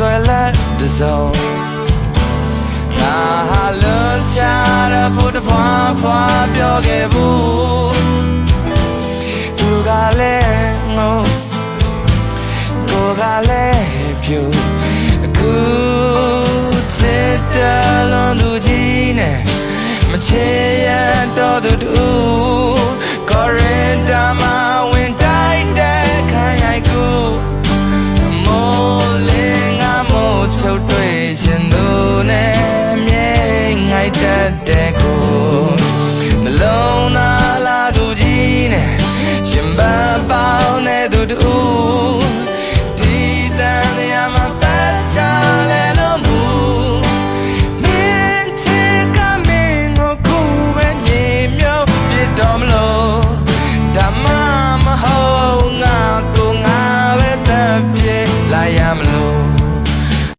ဆုံးငါဟာလွန်ချတဲ့ဖို့တဖွာဖွာပြောခဲ့ဘူးသူကလည်းငိုကိုကလည်းဖြူအခုချစ်တယ်လို့သူကြီးနဲ့မချေရတော့သူတူ တတ်တဲ့ကိုနှလုံးသားလာသူကြီးနဲ့ရှင်ပန်းပေါင်းတဲ့သူတူဒီတန်ရမှာပတ်ချလဲလို့မူမင်းချစ်ကမင်းကိုကိုပဲမြေမြုပ်ပြတော်မလို့ဓမ္မမဟုတ်ငါကိုငါပဲတတ်ပြေလာရမလို့